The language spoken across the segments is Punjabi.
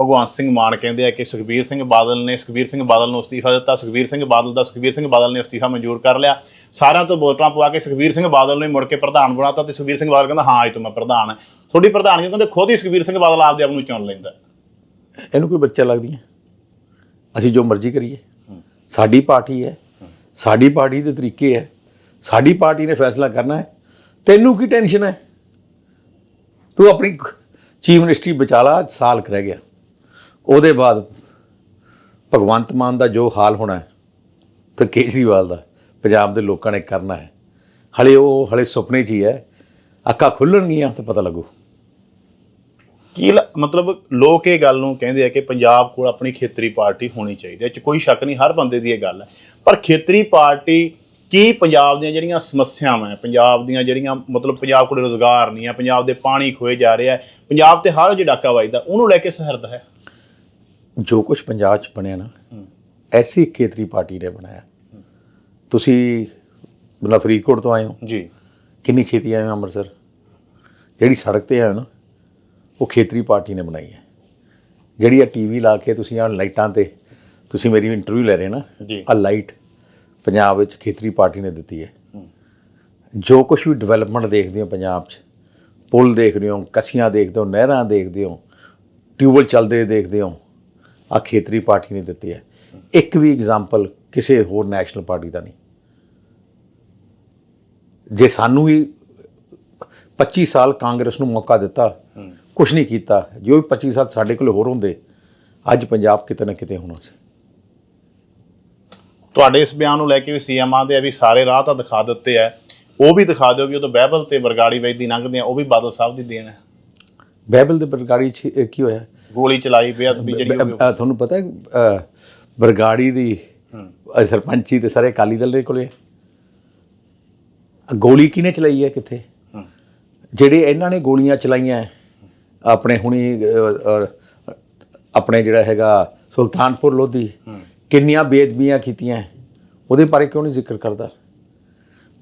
ਭਗਵੰਤ ਸਿੰਘ ਮਾਨ ਕਹਿੰਦੇ ਆ ਕਿ ਸੁਖਬੀਰ ਸਿੰਘ ਬਾਦਲ ਨੇ, ਸੁਖਬੀਰ ਸਿੰਘ ਬਾਦਲ ਨੂੰ ਅਸਤੀਫਾ ਦਿੱਤਾ, ਸੁਖਬੀਰ ਸਿੰਘ ਬਾਦਲ ਦਾ, ਸੁਖਬੀਰ ਸਿੰਘ ਬਾਦਲ ਨੇ ਅਸਤੀਫਾ ਮਨਜ਼ੂਰ ਕਰ ਲਿਆ। ਸਾਰਿਆਂ ਤੋਂ ਵੋਟਾਂ ਪਵਾ ਕੇ ਸੁਖਬੀਰ ਸਿੰਘ ਬਾਦਲ ਨੂੰ ਮੁੜ ਕੇ ਪ੍ਰਧਾਨ ਬਣਾਤਾ ਤੇ ਸੁਖਬੀਰ ਸਿੰਘ ਬਾਦਲ ਕਹਿੰਦਾ, ਹਾਂ ਅੱਜ ਤੋਂ ਮੈਂ ਪ੍ਰਧਾਨ ਹਾਂ। ਤੁਹਾਡੀ ਪ੍ਰਧਾਨਗੀ ਕਹਿੰਦੇ, ਖੁਦ ਹੀ ਸੁਖਬੀਰ ਸਿੰਘ ਬਾਦਲ ਆਪਦੇ ਆਪ ਨੂੰ ਚੁਣ ਲੈਂਦਾ। ਇਹਨੂੰ ਕੋਈ ਬੱਚਾ ਲੱਗਦੀ ਹੈ ਅਸੀਂ ਜੋ ਮਰਜ਼ੀ ਕਰੀਏ। ਸਾਡੀ ਪਾਰਟੀ ਹੈ। ਸਾਡੀ ਪਾਰਟੀ ਦੇ ਤਰੀਕੇ ਹੈ। ਸਾਡੀ ਪਾਰਟੀ ਨੇ ਫੈਸਲਾ ਕਰਨਾ ਹੈ। ਤੈਨੂੰ ਕੀ ਟੈਨਸ਼ਨ ਹੈ? ਤੂੰ ਆਪਣੀ ਚੀਫ ਮਿਨਿਸਟਰੀ ਬਚਾ ਸਾਲ ਕਰ ਗਿਆ। ਉਹਦੇ ਬਾਅਦ ਭਗਵੰਤ ਮਾਨ ਦਾ ਜੋ ਹਾਲ ਹੋਣਾ ਹੈ, ਤੇ ਕੇਜਰੀਵਾਲ ਦਾ, ਪੰਜਾਬ ਦੇ ਲੋਕਾਂ ਨੇ ਕਰਨਾ ਹੈ। ਹਲੇ ਉਹ, ਹਲੇ ਸੁਪਨੇ 'ਚ ਹੀ ਹੈ। ਅੱਖਾਂ ਖੁੱਲਣਗੀਆਂ ਤਾਂ ਪਤਾ ਲੱਗੂ। ਕੀ ਲ- ਮਤਲਬ ਲੋਕ ਇਹ ਗੱਲ ਨੂੰ ਕਹਿੰਦੇ ਆ ਕਿ ਪੰਜਾਬ ਕੋਲ ਆਪਣੀ ਖੇਤਰੀ ਪਾਰਟੀ ਹੋਣੀ ਚਾਹੀਦੀ ਹੈ 'ਚ ਕੋਈ ਸ਼ੱਕ ਨਹੀਂ, ਹਰ ਬੰਦੇ ਦੀ ਇਹ ਗੱਲ ਹੈ। ਪਰ ਖੇਤਰੀ ਪਾਰਟੀ ਕੀ ਪੰਜਾਬ ਦੀਆਂ ਜਿਹੜੀਆਂ ਸਮੱਸਿਆਵਾਂ ਹੈ, ਪੰਜਾਬ ਦੀਆਂ ਜਿਹੜੀਆਂ, ਮਤਲਬ ਪੰਜਾਬ ਕੋਲ ਰੋਜ਼ਗਾਰ ਨਹੀਂ ਹੈ, ਪੰਜਾਬ ਦੇ ਪਾਣੀ ਖੋਏ ਜਾ ਰਿਹਾ ਹੈ, ਪੰਜਾਬ ਤੇ ਹਰ ਜਿਹੜਾ ਡਾਕਾ ਵੱਜਦਾ, ਉਹਨੂੰ ਲੈ ਕੇ ਸਹਿਰਦ ਹੈ। ਜੋ ਕੁਝ ਪੰਜਾਬ 'ਚ ਬਣਿਆ ਨਾ ਐਸੀ ਖੇਤਰੀ ਪਾਰਟੀ ਨੇ ਬਣਾਇਆ। ਤੁਸੀਂ ਬਲਾ ਫਰੀਦਕੋਟ ਤੋਂ ਆਏ ਹੋ। ਜੀ। ਕਿੰਨੀ ਛੇਤੀ ਆਏ ਹੋ ਅੰਮ੍ਰਿਤਸਰ? ਜਿਹੜੀ ਸੜਕ ਤੇ ਆਏ ਹੋ ਨਾ ਉਹ ਖੇਤਰੀ ਪਾਰਟੀ ਨੇ ਬਣਾਈ ਹੈ। ਜਿਹੜੀ ਆ ਟੀਵੀ ਲਾ ਕੇ ਤੁਸੀਂ ਆ ਲਾਈਟਾਂ ਤੇ ਤੁਸੀਂ ਮੇਰੀ ਇੰਟਰਵਿਊ ਲੈ ਰਹੇ ਨਾ। ਆ ਲਾਈਟ ਪੰਜਾਬ ਵਿੱਚ ਖੇਤਰੀ ਪਾਰਟੀ ਨੇ ਦਿੱਤੀ ਹੈ। ਜੋ ਕੁਝ ਵੀ ਡਿਵੈਲਪਮੈਂਟ ਦੇਖਦੇ ਹੋ ਪੰਜਾਬ 'ਚ ਪੁਲ ਦੇਖਦੇ ਹੋ ਕਸੀਆਂ ਦੇਖਦੇ ਹੋ ਨਹਿਰਾਂ ਦੇਖਦੇ ਹੋ ਟਿਊਬਵੈਲ ਚੱਲਦੇ ਦੇਖਦੇ ਹੋ ਆ ਖੇਤਰੀ ਪਾਰਟੀ ਨੇ ਦਿੱਤੀ ਹੈ। ਇੱਕ ਵੀ ਐਗਜ਼ਾਮਪਲ ਕਿਸੇ ਹੋਰ ਨੈਸ਼ਨਲ ਪਾਰਟੀ ਦਾ ਨਹੀਂ। ਜੇ ਸਾਨੂੰ ਵੀ 25 ਸਾਲ ਕਾਂਗਰਸ ਨੂੰ ਮੌਕਾ ਦਿੱਤਾ ਕੁਝ ਨਹੀਂ ਕੀਤਾ ਜੋ ਵੀ 25 ਸਾਲ ਸਾਡੇ ਕੋਲ ਹੋਰ ਹੁੰਦੇ ਅੱਜ ਪੰਜਾਬ ਕਿਤੇ ਨਾ ਕਿਤੇ ਹੋਣਾ ਸੀ। ਤੁਹਾਡੇ ਇਸ ਬਿਆਨ ਨੂੰ ਲੈ ਕੇ ਵੀ ਸੀਐਮ ਆਂਦੇ ਆ ਵੀ ਸਾਰੇ ਰਾਹ ਤਾਂ ਦਿਖਾ ਦਿੱਤੇ ਆ। ਉਹ ਵੀ ਦਿਖਾ ਦਿਓ ਵੀ ਉਦੋਂ ਬਹਿਬਲ ਤੇ ਬਰਗਾੜੀ ਵੈਦੀ ਲੰਘਦੇ ਆ ਉਹ ਵੀ ਬਾਦਲ ਸਾਹਿਬ ਦੀ ਦੇਣ ਹੈ। ਬਾਈਬਲ ਦੇ ਬਰਗਾੜੀ 'ਚ ਕੀ ਹੋਇਆ? ਗੋਲੀ ਚਲਾਈ ਬੇਅਦਬੀ ਜਿਹੜੀ ਅ, ਤੁਹਾਨੂੰ ਪਤਾ ਹੈ ਅ, ਬਰਗਾੜੀ ਦੀ ਅ, ਸਰਪੰਚੀ ਤੇ ਸਾਰੇ ਅਕਾਲੀ ਦਲ ਦੇ ਕੋਲੇ ਹੈ। ਗੋਲੀ ਕਿਹਨੇ ਚਲਾਈ ਹੈ ਕਿੱਥੇ? ਹੂੰ। ਜਿਹੜੇ ਇਹਨਾਂ ਨੇ ਗੋਲੀਆਂ ਚਲਾਈਆਂ ਹੈ, ਆਪਣੇ ਹੁਣੀ ਅ, ਅ, ਆਪਣੇ ਜਿਹੜਾ ਹੈਗਾ ਸੁਲਤਾਨਪੁਰ ਲੋਧੀ ਕਿੰਨੀਆਂ ਬੇਅਦਬੀਆਂ ਕੀਤੀਆਂ ਹੈ, ਉਹਦੇ ਬਾਰੇ ਕਿਉਂ ਨਹੀਂ ਜ਼ਿਕਰ ਕਰਦਾ?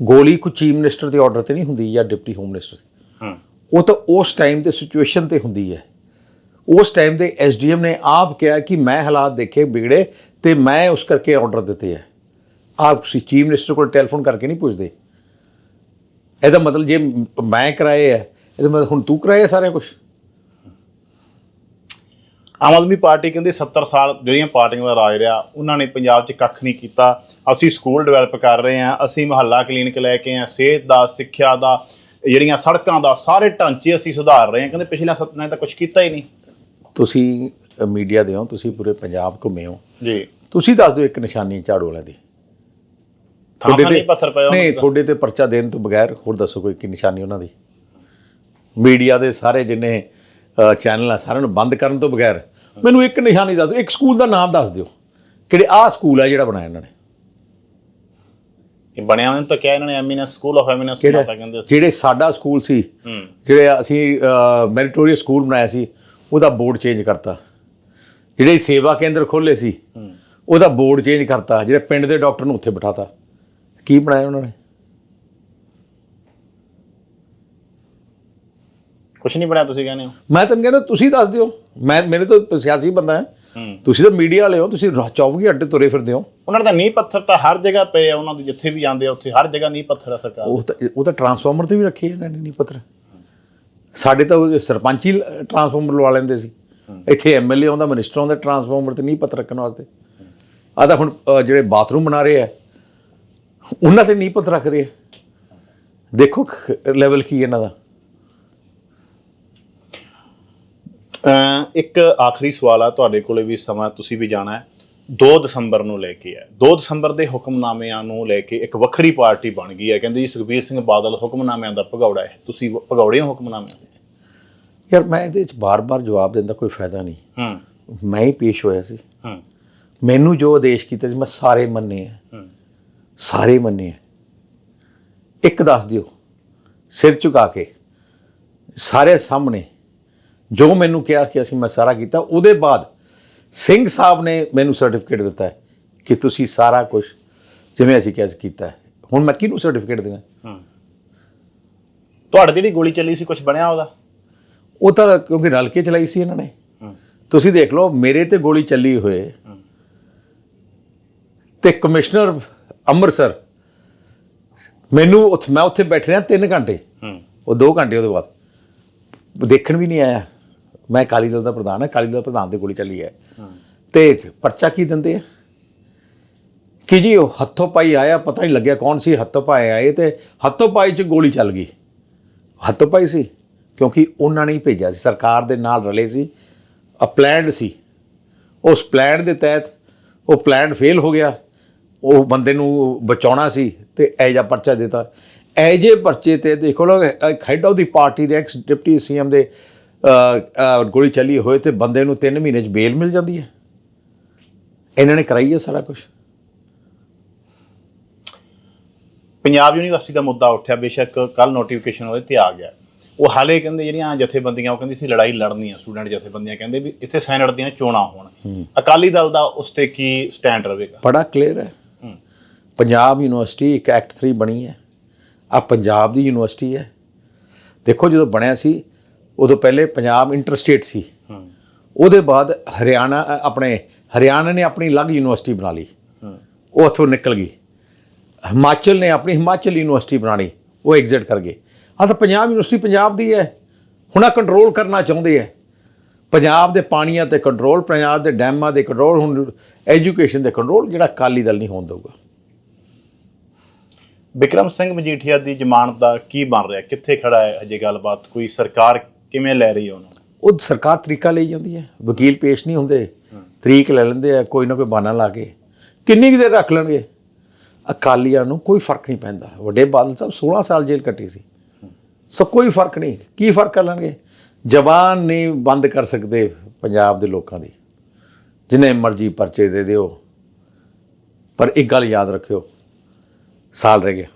ਗੋਲੀ ਕੋਈ ਚੀਫ ਮਿਨਿਸਟਰ ਦੇ ਆਰਡਰ ਤੇ ਨਹੀਂ ਹੁੰਦੀ ਜਾਂ ਡਿਪਟੀ ਹੋਮ ਮਿਨਿਸਟਰ ਦੇ। ਹੂੰ। ਉਹ ਤਾਂ ਉਸ ਟਾਈਮ ਤੇ ਸਿਚੁਏਸ਼ਨ ਤੇ ਹੁੰਦੀ ਹੈ। ਉਸ ਟਾਈਮ ਦੇ ਐਸਡੀਐਮ ਨੇ ਆਪ ਕਿਹਾ ਕਿ ਮੈਂ ਹਾਲਾਤ ਦੇਖੇ ਵਿਗੜੇ ਤੇ ਮੈਂ ਉਸ ਕਰਕੇ ਆਰਡਰ ਦਿੱਤੇ ਹੈ ਆਪ ਤੁਸੀਂ ਚੀਫ ਮਿਨਿਸਟਰ ਕੋਲ ਟੈਲੀਫੋਨ ਕਰਕੇ ਨਹੀਂ ਪੁੱਛਦੇ। ਇਹਦਾ ਮਤਲਬ ਜੇ ਮੈਂ ਕਰਾਏ ਹੈ ਇਹਦਾ ਮਤਲਬ ਹੁਣ ਤੂੰ ਕਰਾਏ ਸਾਰੇ ਕੁਝ ਆਮ ਆਦਮੀ ਪਾਰਟੀ ਕਹਿੰਦੀ 70 ਸਾਲ ਜਿਹੜੀਆਂ ਪਾਰਟੀਆਂ ਦਾ ਰਾਜ ਰਿਹਾ, ਉਹਨਾਂ ਨੇ ਪੰਜਾਬ 'ਚ ਕੱਖ ਨਹੀਂ ਕੀਤਾ। ਅਸੀਂ ਸਕੂਲ ਡਿਵੈਲਪ ਕਰ ਰਹੇ ਹਾਂ, ਅਸੀਂ ਮੁਹੱਲਾ ਕਲੀਨਿਕ ਲੈ ਕੇ ਆ ਸਿਹਤ ਦਾ, ਸਿੱਖਿਆ ਦਾ, ਜਿਹੜੀਆਂ ਸੜਕਾਂ ਦਾ, ਸਾਰੇ ਢਾਂਚੇ ਅਸੀਂ ਸੁਧਾਰ ਰਹੇ ਹਾਂ। ਕਹਿੰਦੇ ਪਿਛਲੇ ਸੱਤ ਨੇ ਤਾਂ ਕੁਝ ਕੀਤਾ ਹੀ ਨਹੀਂ। ਤੁਸੀਂ ਮੀਡੀਆ ਦੇ ਹੋ ਤੁਸੀਂ ਪੂਰੇ ਪੰਜਾਬ ਘੁੰਮੇ ਹੋ। ਜੀ। ਤੁਸੀਂ ਦੱਸ ਦਿਓ ਇੱਕ ਨਿਸ਼ਾਨੀ ਝਾੜੂ ਵਾਲਿਆਂ ਦੀ। ਥਾਂ ਨਹੀਂ ਪੱਥਰ ਪਏ ਨਹੀਂ। ਤੁਹਾਡੇ ਤੇ ਪਰਚਾ ਦੇਣ ਤੋਂ ਬਗੈਰ ਹੋਰ ਦੱਸੋ ਕੋਈ ਕੀ ਨਿਸ਼ਾਨੀ ਉਹਨਾਂ ਦੀ। ਮੀਡੀਆ ਦੇ ਸਾਰੇ ਜਿੰਨੇ ਚੈਨਲ ਆ ਸਾਰਿਆਂ ਨੂੰ ਬੰਦ ਕਰਨ ਤੋਂ ਬਗੈਰ ਮੈਨੂੰ ਇੱਕ ਨਿਸ਼ਾਨੀ ਦੱਸ ਦਿਓ ਇੱਕ ਸਕੂਲ ਦਾ ਨਾਮ ਦੱਸ ਦਿਓ ਕਿਹੜੇ ਆਹ ਸਕੂਲ ਆ ਜਿਹੜਾ ਬਣਾਇਆ ਇਹਨਾਂ ਨੇ। ਇਹ ਬਣਿਆ ਉਹਨਾਂ ਤਾਂ ਕਿਹਾ ਇਹਨਾਂ ਨੇ ਐਮੀਨੈਸ ਸਕੂਲ ਆਫ ਐਮੀਨੈਸ ਬਣਾਤਾ ਕਹਿੰਦੇ ਸੀ। ਜਿਹੜੇ ਸਾਡਾ ਸਕੂਲ ਸੀ ਜਿਹੜੇ ਅਸੀਂ ਮੈਰੀਟੋਰੀਅਸ ਸਕੂਲ ਬਣਾਇਆ ਸੀ ਉਹਦਾ ਬੋਰਡ ਚੇਂਜ ਕਰਤਾ। ਜਿਹੜੇ ਸੇਵਾ ਕੇਂਦਰ ਖੋਲੇ ਸੀ ਉਹਦਾ ਬੋਰਡ ਚੇਂਜ ਕਰਤਾ। ਜਿਹੜੇ ਪਿੰਡ ਦੇ ਡਾਕਟਰ ਨੂੰ ਉੱਥੇ ਬਿਠਾਤਾ। ਕੀ ਬਣਾਇਆ ਉਹਨਾਂ ਨੇ? ਕੁਝ ਨਹੀਂ ਬਣਿਆ ਤੁਸੀਂ ਕਹਿੰਦੇ ਹੋ? ਮੈਂ ਤਾਂ ਕਹਿੰਦਾ ਤੁਸੀਂ ਦੱਸ ਦਿਓ। ਮੈਂ ਮੇਰੇ ਤੋਂ ਸਿਆਸੀ ਬੰਦਾ ਹੈ। ਤੁਸੀਂ ਤਾਂ ਮੀਡੀਆ ਵਾਲੇ ਹੋ ਤੁਸੀਂ 24 ਘੰਟੇ ਤੁਰੇ ਫਿਰਦੇ ਹੋ। ਉਹਨਾਂ ਦਾ ਨੀਂਹ ਪੱਥਰ ਤਾਂ ਹਰ ਜਗ੍ਹਾ ਪਏ ਆ ਉਹਨਾਂ ਦੇ ਜਿੱਥੇ ਵੀ ਜਾਂਦੇ ਆ ਉੱਥੇ ਹਰ ਜਗ੍ਹਾ ਨੀਂਹ ਪੱਥਰ ਆ ਸਰਕਾਰ ਉਹ ਤਾਂ ਉਹ ਤਾਂ ਟਰਾਂਸਫਾਰਮਰ ਤੇ ਵੀ ਰੱਖੇ ਇਹਨਾਂ ਨੇ ਨਹੀਂ ਪੱਤਰ ਸਾਡੇ ਤਾਂ ਉਹ ਸਰਪੰਚ ਹੀ ਟਰਾਂਸਫਾਰਮਰ ਲਵਾ ਲੈਂਦੇ ਸੀ। ਇੱਥੇ ਐਮਐਲਏ ਆਉਂਦਾ ਮਿਨਿਸਟਰ ਆਉਂਦਾ ਟਰਾਂਸਫਾਰਮਰ ਤੇ ਨਹੀਂ ਪੱਤਰ ਰੱਖਣ ਵਾਸਤੇ। ਆ ਤਾਂ ਹੁਣ ਜਿਹੜੇ ਬਾਥਰੂਮ ਬਣਾ ਰਹੇ ਆ, ਉਹਨਾਂ ਤੇ ਨਹੀਂ ਪੱਤਰ ਰੱਖ ਰਹੇ ਦੇਖੋ ਲੈਵਲ ਕੀ ਇਹਨਾਂ ਦਾ। ਇੱਕ ਆਖਰੀ ਸਵਾਲ ਆ ਤੁਹਾਡੇ ਕੋਲੇ ਵੀ, ਸਮਾਂ ਤੁਸੀਂ ਵੀ ਜਾਣਾ ਹੈ। 2 ਦਸੰਬਰ ਨੂੰ ਲੈ ਕੇ ਹੈ। 2 ਦਸੰਬਰ ਦੇ ਹੁਕਮਨਾਮਿਆਂ ਨੂੰ ਲੈ ਕੇ ਇੱਕ ਵੱਖਰੀ ਪਾਰਟੀ ਬਣ ਗਈ ਹੈ। ਕਹਿੰਦੇ ਜੀ ਸੁਖਬੀਰ ਸਿੰਘ ਬਾਦਲ ਹੁਕਮਨਾਮਿਆਂ ਦਾ ਭਗੌੜਾ ਹੈ। ਤੁਸੀਂ ਭਗੌੜੇ ਹੋ ਹੁਕਮਨਾਮਿਆਂ ਯਾਰ ਮੈਂ ਇਹਦੇ ਵਿੱਚ ਬਾਰ-ਬਾਰ ਜਵਾਬ ਦੇਣ ਦਾ ਕੋਈ ਫਾਇਦਾ ਨਹੀਂ। ਹੂੰ। ਮੈਂ ਹੀ ਪੇਸ਼ ਹੋਇਆ ਸੀ। ਹੂੰ। ਮੈਨੂੰ ਜੋ ਆਦੇਸ਼ ਕੀਤੇ ਸੀ ਮੈਂ ਸਾਰੇ ਮੰਨੇ ਆ। ਹੂੰ। ਸਾਰੇ ਮੰਨੇ ਆ। ਇੱਕ ਦੱਸ ਦਿਓ। ਸਿਰ ਝੁਕਾ ਕੇ। ਸਾਰੇ ਸਾਹਮਣੇ ਜੋ ਮੈਨੂੰ ਕਿਹਾ ਕਿ ਅਸੀਂ ਮੈਂ ਸਾਰਾ ਕੀਤਾ ਉਹਦੇ ਬਾਅਦ ਸਿੰਘ ਸਾਹਿਬ ਨੇ ਮੈਨੂੰ ਸਰਟੀਫਿਕੇਟ ਦਿੱਤਾ ਹੈ ਕਿ ਤੁਸੀਂ ਸਾਰਾ ਕੁਝ ਜਿਵੇਂ ਅਸੀਂ ਕਿਹਾ ਸੀ ਕੀਤਾ ਹੁਣ ਮੈਂ ਕਿਹਨੂੰ ਸਰਟੀਫਿਕੇਟ ਦੇਣਾ ਹੂੰ। ਤੁਹਾਡੇ ਜਿਹੜੀ ਗੋਲੀ ਚੱਲੀ ਸੀ ਕੁਝ ਬਣਿਆ ਉਹਦਾ? ਉਹ ਤਾਂ ਕਿਉਂਕਿ ਰਲ ਕੇ ਚਲਾਈ ਸੀ ਇਹਨਾਂ ਨੇ। ਤੁਸੀਂ ਦੇਖ ਲਓ ਮੇਰੇ ਤੇ ਗੋਲੀ ਚੱਲੀ ਹੋਏ। ਤੇ ਕਮਿਸ਼ਨਰ ਅੰਮ੍ਰਿਤਸਰ ਮੈਨੂੰ ਉੱਥੇ ਮੈਂ ਉੱਥੇ ਬੈਠ ਰਿਹਾ 3 ਘੰਟੇ। ਹੂੰ। ਉਹ 2 ਘੰਟੇ ਉਹਦੇ ਬਾਅਦ। ਦੇਖਣ ਵੀ ਨਹੀਂ ਆਇਆ। ਮੈਂ ਅਕਾਲੀ ਦਲ ਦਾ ਪ੍ਰਧਾਨ ਹਾਂ ਅਕਾਲੀ ਦਲ ਪ੍ਰਧਾਨ ਤੇ ਗੋਲੀ ਚੱਲੀ ਹੈ। ਤੇ ਪਰਚਾ ਕੀ ਦਿੰਦੇ ਆ? ਕਿ ਜੀ ਉਹ ਹੱਥੋਂ ਪਾਈ ਆਇਆ ਪਤਾ ਨਹੀਂ ਲੱਗਿਆ ਕੌਣ ਸੀ ਹੱਥੋਂ ਪਾਈ ਆਏ ਤੇ ਹੱਥੋਂ ਪਾਈ 'ਚ ਗੋਲੀ ਚੱਲ ਗਈ। ਹੱਥੋਂ ਪਾਈ ਸੀ। ਕਿਉਂਕਿ ਉਹਨਾਂ ਨੇ ਹੀ ਭੇਜਿਆ ਸੀ। ਸਰਕਾਰ ਦੇ ਨਾਲ ਰਲੇ ਸੀ। ਅ ਪਲਾਨਡ ਸੀ। ਉਸ ਪਲਾਨ ਦੇ ਤਹਿਤ ਉਹ ਪਲਾਨ ਫੇਲ ਹੋ ਗਿਆ। ਉਹ ਬੰਦੇ ਨੂੰ ਬਚਾਉਣਾ ਸੀ ਤੇ ਐਜਾ ਪਰਚਾ ਦਿੱਤਾ। ਐਜੇ ਪਰਚੇ ਤੇ ਦੇਖੋ ਲੋ ਹੈਡ ਆਫ ਦੀ ਪਾਰਟੀ ਦੇ ਐਕਸ ਡਿਪਟੀ ਸੀਐਮ ਦੇ ਗੋਲੀ ਚੱਲੀ ਹੋਏ ਤੇ ਬੰਦੇ ਨੂੰ 3 ਮਹੀਨੇ 'ਚ ਬੇਲ ਮਿਲ ਜਾਂਦੀ ਹੈ। ਇਹਨਾਂ ਨੇ ਕਰਾਈ ਹੈ ਸਾਰਾ ਕੁਝ ਪੰਜਾਬ ਯੂਨੀਵਰਸਿਟੀ ਦਾ ਮੁੱਦਾ ਉੱਠਿਆ। ਬੇਸ਼ੱਕ ਕੱਲ ਨੋਟੀਫਿਕੇਸ਼ਨ ਉਹਦੇ ਤੇ ਆ ਗਿਆ। ਉਹ ਹਾਲੇ ਕਹਿੰਦੇ ਜਿਹੜੀਆਂ ਜਥੇਬੰਦੀਆਂ ਉਹ ਕਹਿੰਦੀ ਸੀ ਲੜਾਈ ਲੜਨੀ ਆ ਸਟੂਡੈਂਟ ਜਥੇਬੰਦੀਆਂ ਕਹਿੰਦੇ ਵੀ ਇੱਥੇ ਸੈਨੇਟ ਦੀਆਂ ਚੋਣਾਂ ਹੋਣ। ਅਕਾਲੀ ਦਲ ਦਾ ਉਸ ਤੇ ਕੀ ਸਟੈਂਡ ਰਹੇਗਾ? ਬੜਾ ਕਲੀਅਰ ਹੈ। ਪੰਜਾਬ ਯੂਨੀਵਰਸਿਟੀ ਇੱਕ ਐਕਟ 3 ਬਣੀ ਹੈ। ਆ ਪੰਜਾਬ ਦੀ ਯੂਨੀਵਰਸਿਟੀ ਹੈ। ਦੇਖੋ ਜਦੋਂ ਬਣਿਆ ਸੀ ਉਦੋਂ ਪਹਿਲੇ ਪੰਜਾਬ ਇੰਟਰਸਟੇਟ ਸੀ। ਹੂੰ। ਉਹਦੇ ਬਾਅਦ ਹਰਿਆਣਾ ਆਪਣੇ ਹਰਿਆਣਾ ਨੇ ਆਪਣੀ ਅਲੱਗ ਯੂਨੀਵਰਸਿਟੀ ਬਣਾ ਲਈ। ਉਹ ਉੱਥੋਂ ਨਿਕਲ ਗਈ। ਹਿਮਾਚਲ ਨੇ ਆਪਣੀ ਹਿਮਾਚਲ ਯੂਨੀਵਰਸਿਟੀ ਬਣਾ ਲਈ। ਉਹ ਐਗਜ਼ਿਟ ਕਰ ਗਏ। ਆ ਤਾਂ ਪੰਜਾਬ ਯੂਨੀਵਰਸਿਟੀ ਪੰਜਾਬ ਦੀ ਹੈ। ਹੁਣ ਆ ਕੰਟਰੋਲ ਕਰਨਾ ਚਾਹੁੰਦੇ ਹੈ। ਪੰਜਾਬ ਦੇ ਪਾਣੀਆਂ ਤੇ ਕੰਟਰੋਲ ਪੰਜਾਬ ਦੇ ਡੈਮਾਂ ਦੇ ਕੰਟਰੋਲ ਹੁਣ ਐਜੂਕੇਸ਼ਨ ਦੇ ਕੰਟਰੋਲ ਜਿਹੜਾ ਅਕਾਲੀ ਦਲ ਨਹੀਂ ਹੋਣ ਦਊਗਾ। ਵਿਕਰਮ ਸਿੰਘ ਮਜੀਠੀਆ ਦੀ ਜ਼ਮਾਨਤ ਦਾ ਕੀ ਬਣ ਰਿਹਾ? ਕਿੱਥੇ ਖੜਾ ਹੈ ਅਜੇ ਗੱਲਬਾਤ? ਕੋਈ ਸਰਕਾਰ ਕਿਵੇਂ ਲੈ ਰਹੀ ਹੈ ਉਹਨੂੰ? ਉਹ ਸਰਕਾਰ ਤਰੀਕਾ ਲਈ ਜਾਂਦੀ ਹੈ। ਵਕੀਲ ਪੇਸ਼ ਨਹੀਂ ਹੁੰਦੇ। ਤਰੀਕ ਲੈ ਲੈਂਦੇ ਆ ਕੋਈ ਨਾ ਕੋਈ ਬਹਾਨਾ ਲਾ ਕੇ। ਕਿੰਨੀ ਦੇਰ ਰੱਖ ਲੈਣਗੇ? ਅਕਾਲੀਆਂ ਨੂੰ ਕੋਈ ਫ਼ਰਕ ਨਹੀਂ ਪੈਂਦਾ। ਵੱਡੇ ਬਾਦਲ ਸਾਹਿਬ 16 ਸਾਲ ਜੇਲ੍ਹ ਕੱਟੀ ਸੀ। ਸੋ ਕੋਈ ਫ਼ਰਕ ਨਹੀਂ। ਕੀ ਫ਼ਰਕ ਕਰ ਲੈਣਗੇ? ਜ਼ਬਾਨ ਨਹੀਂ ਬੰਦ ਕਰ ਸਕਦੇ ਪੰਜਾਬ ਦੇ ਲੋਕਾਂ ਦੀ। ਜਿੰਨੇ ਮਰਜ਼ੀ ਪਰਚੇ ਦੇ ਦਿਓ। ਪਰ ਇੱਕ ਗੱਲ ਯਾਦ ਰੱਖਿਓ, ਸਾਲ ਰਹਿ ਗਿਆ।